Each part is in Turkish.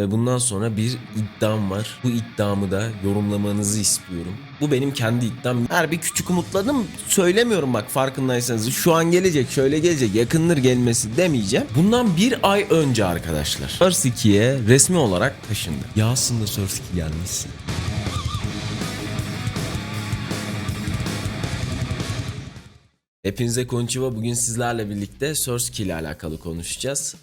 Ve bundan sonra bir iddiam var. Bu iddiamı da yorumlamanızı istiyorum. Bu benim kendi iddiam. Her bir küçük umutladım söylemiyorum bak farkındaysanız. Şu an gelecek, şöyle gelecek, yakındır gelmesi demeyeceğim. Bundan bir ay önce arkadaşlar. Source 2'ye resmi olarak taşındı. Ya aslında Source 2 gelmişsin. Hepinize konnichiwa. Bugün sizlerle birlikte 2 ile alakalı konuşacağız.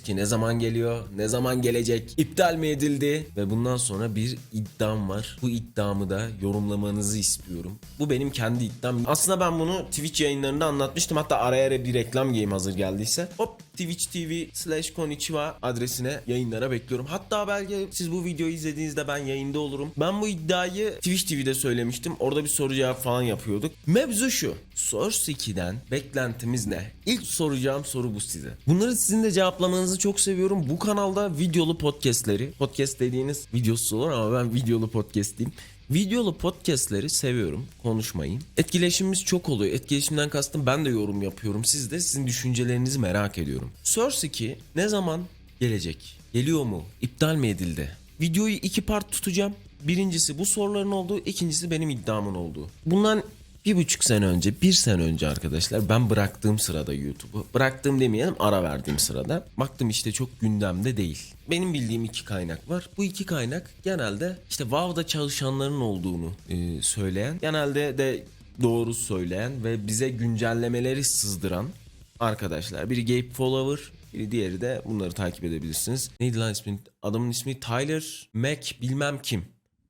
2 ne zaman geliyor? Ne zaman gelecek? İptal mi edildi? Ve bundan sonra bir iddiam var. Bu iddiamı da yorumlamanızı istiyorum. Bu benim kendi iddiam. Aslında ben bunu Twitch yayınlarında anlatmıştım. Hatta araya ara bir reklam game hazır geldiyse. Hop Twitch TV slash konnichiwa adresine yayınlara bekliyorum. Hatta belki siz bu videoyu izlediğinizde ben yayında olurum. Ben bu iddiayı Twitch TV'de söylemiştim. Orada bir soru cevap falan yapıyorduk. Mevzu şu. Source 2'den beklentimiz ne? İlk soracağım soru bu size. Bunları sizin de cevaplamanızı çok seviyorum. Bu kanalda videolu podcastleri, podcast dediğiniz videosu olur ama ben videolu podcast diyeyim. Videolu podcastleri seviyorum konuşmayı. Etkileşimimiz çok oluyor. Etkileşimden kastım ben de yorum yapıyorum. Siz de sizin düşüncelerinizi merak ediyorum. Source 2 ne zaman gelecek? Geliyor mu? İptal mi edildi? Videoyu iki part tutacağım. Birincisi bu soruların olduğu, ikincisi benim iddiamın olduğu. Bundan bir buçuk sene önce, bir sene önce arkadaşlar ben bıraktığım sırada YouTube'u, bıraktığım demeyelim ara verdiğim sırada baktım işte çok gündemde değil. Benim bildiğim iki kaynak var. Bu iki kaynak genelde işte WoW'da çalışanların olduğunu e, söyleyen, genelde de doğru söyleyen ve bize güncellemeleri sızdıran arkadaşlar. Biri Gabe Follower, biri diğeri de bunları takip edebilirsiniz. Neydi lan ismi? Adamın ismi Tyler Mac bilmem kim.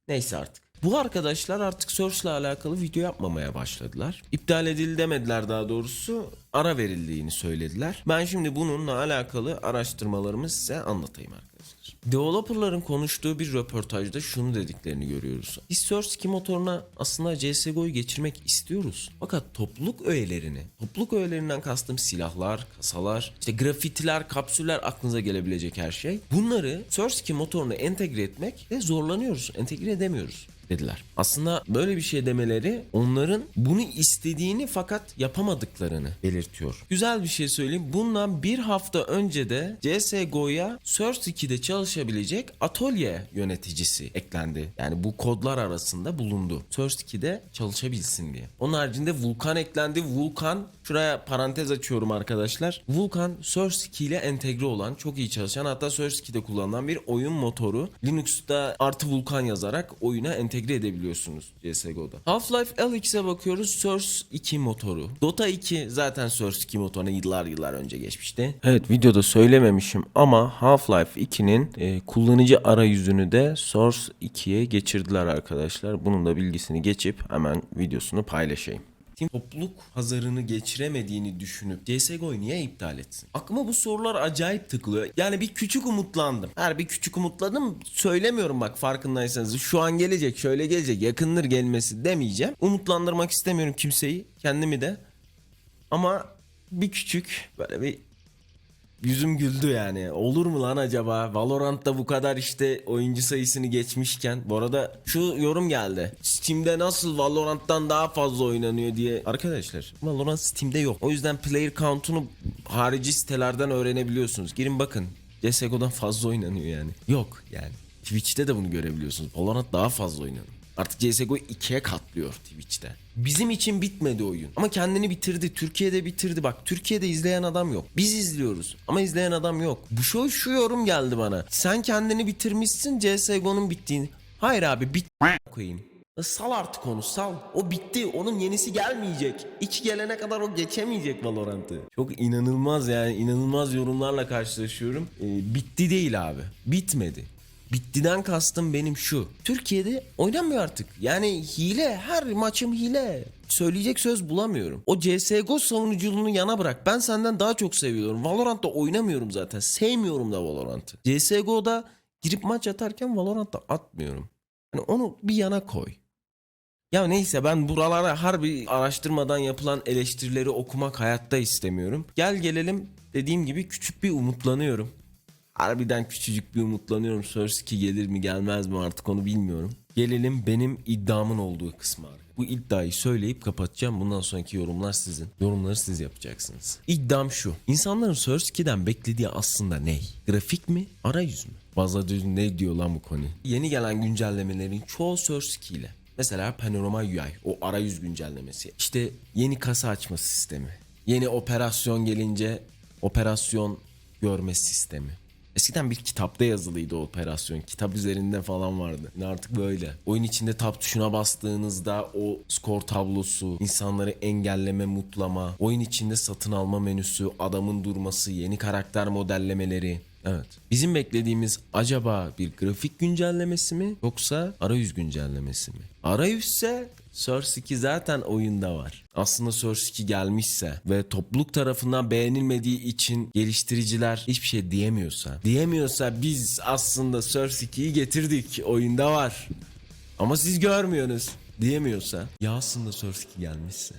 Neyse artık. Bu arkadaşlar artık ile alakalı video yapmamaya başladılar. İptal edildi demediler daha doğrusu. Ara verildiğini söylediler. Ben şimdi bununla alakalı araştırmalarımı size anlatayım arkadaşlar. Developerların konuştuğu bir röportajda şunu dediklerini görüyoruz. Biz Source 2 motoruna aslında CSGO'yu geçirmek istiyoruz. Fakat topluluk öğelerini, topluluk öğelerinden kastım silahlar, kasalar, işte grafitiler, kapsüller aklınıza gelebilecek her şey. Bunları Source 2 motoruna entegre etmekte zorlanıyoruz. Entegre edemiyoruz dediler. Aslında böyle bir şey demeleri onların bunu istediğini fakat yapamadıklarını belirtiyor. Güzel bir şey söyleyeyim. Bundan bir hafta önce de CSGO'ya Source 2'de çalışabilecek atölye yöneticisi eklendi. Yani bu kodlar arasında bulundu. Source 2'de çalışabilsin diye. Onun haricinde Vulkan eklendi. Vulkan şuraya parantez açıyorum arkadaşlar. Vulkan Source 2 ile entegre olan çok iyi çalışan hatta Source 2'de kullanılan bir oyun motoru. Linux'ta artı Vulkan yazarak oyuna entegre edebiliyorsunuz CSGO'da. Half-Life Alyx'e bakıyoruz. Source 2 motoru. Dota 2 zaten Source 2 motoruna yıllar yıllar önce geçmişti. Evet videoda söylememişim ama Half-Life 2'nin e, kullanıcı arayüzünü de Source 2'ye geçirdiler arkadaşlar. Bunun da bilgisini geçip hemen videosunu paylaşayım. Team topluluk hazırını geçiremediğini düşünüp CSGO'yu niye iptal etsin? Aklıma bu sorular acayip tıklıyor. Yani bir küçük umutlandım. Her bir küçük umutladım söylemiyorum bak farkındaysanız. Şu an gelecek, şöyle gelecek, yakındır gelmesi demeyeceğim. Umutlandırmak istemiyorum kimseyi, kendimi de. Ama bir küçük böyle bir Yüzüm güldü yani. Olur mu lan acaba? Valorant'ta bu kadar işte oyuncu sayısını geçmişken. Bu arada şu yorum geldi. Steam'de nasıl Valorant'tan daha fazla oynanıyor diye. Arkadaşlar Valorant Steam'de yok. O yüzden player count'unu harici sitelerden öğrenebiliyorsunuz. Girin bakın. CSGO'dan fazla oynanıyor yani. Yok yani. Twitch'te de bunu görebiliyorsunuz. Valorant daha fazla oynanıyor. Artık CSGO ikiye katlıyor Twitch'te. Bizim için bitmedi oyun. Ama kendini bitirdi. Türkiye'de bitirdi. Bak Türkiye'de izleyen adam yok. Biz izliyoruz. Ama izleyen adam yok. Bu şu, şu yorum geldi bana. Sen kendini bitirmişsin CSGO'nun bittiğini. Hayır abi bit koyayım. Sal artık onu sal. O bitti. Onun yenisi gelmeyecek. İki gelene kadar o geçemeyecek Valorant'ı. Çok inanılmaz yani inanılmaz yorumlarla karşılaşıyorum. Ee, bitti değil abi. Bitmedi. Bittiden kastım benim şu. Türkiye'de oynanmıyor artık. Yani hile her maçım hile. Söyleyecek söz bulamıyorum. O CSGO savunuculuğunu yana bırak. Ben senden daha çok seviyorum. Valorant'ta oynamıyorum zaten. Sevmiyorum da Valorant'ı. CSGO'da girip maç atarken Valorant'ta atmıyorum. Yani onu bir yana koy. Ya neyse ben buralara harbi araştırmadan yapılan eleştirileri okumak hayatta istemiyorum. Gel gelelim dediğim gibi küçük bir umutlanıyorum. Harbiden küçücük bir umutlanıyorum. 2 gelir mi gelmez mi artık onu bilmiyorum. Gelelim benim iddiamın olduğu kısma. Bu iddiayı söyleyip kapatacağım. Bundan sonraki yorumlar sizin. Yorumları siz yapacaksınız. İddiam şu. İnsanların Source 2'den beklediği aslında ne? Grafik mi? Arayüz mü? Düz ne diyor lan bu konu? Yeni gelen güncellemelerin çoğu 2 ile. Mesela Panorama UI, o arayüz güncellemesi. İşte yeni kasa açma sistemi. Yeni operasyon gelince operasyon görme sistemi. Eskiden bir kitapta yazılıydı o operasyon. Kitap üzerinde falan vardı. Ne artık böyle. Oyun içinde tab tuşuna bastığınızda o skor tablosu, insanları engelleme, mutlama, oyun içinde satın alma menüsü, adamın durması, yeni karakter modellemeleri. Evet. Bizim beklediğimiz acaba bir grafik güncellemesi mi yoksa arayüz güncellemesi mi? Arayüzse Source 2 zaten oyunda var. Aslında Source 2 gelmişse ve topluluk tarafından beğenilmediği için geliştiriciler hiçbir şey diyemiyorsa, diyemiyorsa biz aslında Source 2'yi getirdik, oyunda var. Ama siz görmüyorsunuz diyemiyorsa ya aslında Source 2 gelmişse